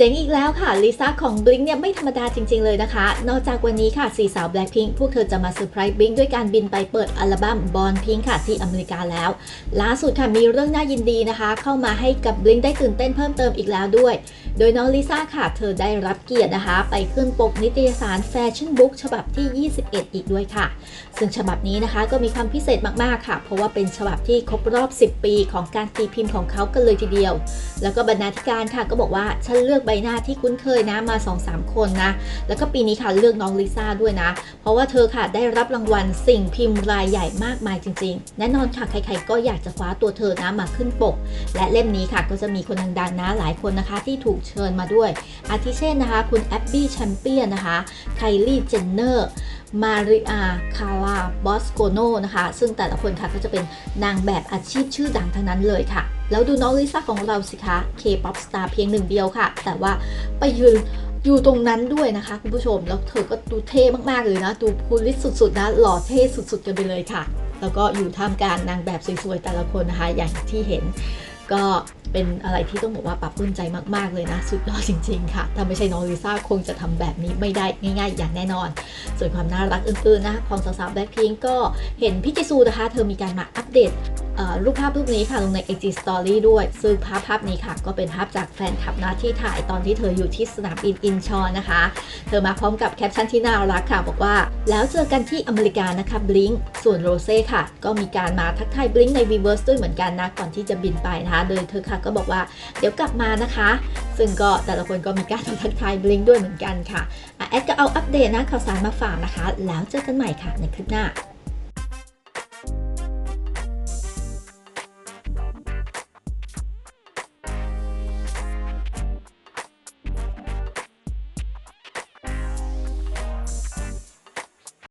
เจ๋งอีกแล้วค่ะลิซ่าของ Blink เนี่ยไม่ธรรมดาจริง ๆ เลยนะคะ นอกจากวันนี้ค่ะสี่สาว Blackpink พวกเธอจะมาเซอร์ไพรส์ Blink ด้วยการบินไปเปิดอัลบั้ม Born Pink ค่ะที่อเมริกาแล้ว ล่าสุดค่ะมีเรื่องน่ายินดีนะคะ เข้ามาให้กับ Blink ได้ตื่นเต้นเพิ่มเติมอีกแล้วด้วย โดยน้องลิซ่าค่ะ เธอได้รับเกียรตินะคะ ไปขึ้นปกนิตยสารแฟชั่นบุ๊กฉบับที่ 21 อีกด้วยค่ะ ซึ่งฉบับนี้นะคะก็มีความพิเศษมากๆค่ะ เพราะว่าเป็นฉบับที่ครบรอบ 10 ปี ของการตีพิมพ์ของเขากันเลยทีเดียว แล้วก็บรรณาธิการค่ะก็บอกว่าฉันเลือกใบหน้าที่คุ้นเคยนะมา 2-3 คนนะ แล้วก็ปีนี้ค่ะเลือกน้องลิซ่าด้วยนะ เพราะว่าเธอค่ะได้รับรางวัลสิ่งพิมพ์รายใหญ่มากมายจริงๆ แน่นอนค่ะใครๆก็อยากจะคว้าตัวเธอนะมาขึ้นปก และเล่มนี้ค่ะก็จะมีคนดังๆนะหลายคนนะคะที่ถูกเชิญมาด้วย อาทิเช่นนะคะ คุณแอบบี้แชมเปียนนะคะไคลี่เจนเนอร์มาริอา คาราบอสโกโนนะคะ ซึ่งแต่ละคนค่ะก็จะเป็นนางแบบอาชีพชื่อดังทั้งนั้นเลยค่ะ แล้วดูน้องลิซ่าของเราสิคะ K-POP star เพียงหนึ่งเดียวค่ะ แต่ว่าไปยืนอยู่ตรงนั้นด้วยนะคะคุณผู้ชม แล้วเธอก็ดูเท่มาก ๆ เลยนะ ดูพูลิสสุด ๆ นะ หล่อเท่สุด ๆ กันไปเลยค่ะ แล้วก็อยู่ท่ามกลางนางแบบสวย ๆ แต่ละคนนะคะ อย่างที่เห็น ก็เป็นอะไรที่ต้องบอกว่าปรับปลื้มใจมาก ๆ เลยนะ สุดยอดจริง ๆ ค่ะ ถ้าไม่ใช่น้องลิซ่าคงจะทำแบบนี้ไม่ได้ง่าย ๆ อย่างแน่นอน ส่วนความน่ารักอื่นๆนะของสาวๆแบล็คพิงก็เห็นพี่จิซูนะคะ เธอมีการมาอัปเดต รูปภาพรูปนี้ค่ะลงใน IG Story ด้วย ซึ่งภาพภาพนี้ค่ะ ก็เป็นภาพจากแฟนคลับนะที่ถ่ายตอนที่เธออยู่ที่สนามบินอินชอนนะคะ เธอมาพร้อมกับแคปชั่นที่น่ารักค่ะ บอกว่า แล้วเจอกันที่อเมริกานะคะบลิงส่วนโรเซ่ค่ะ ก็มีการมาทักทายบลิงใน Reverse ด้วยเหมือนกันนะ ก่อนที่จะบินไปนะคะโดยเธอค่ะก็บอกว่าเดี๋ยวกลับมานะคะ ซึ่งก็แต่ละคนก็มีการทักทายบลิงด้วยเหมือนกันค่ะแอดก็เอาอัปเดตนะข่าวสารมาฝากนะคะ แล้วเจอกันใหม่ค่ะในคลิปหน้า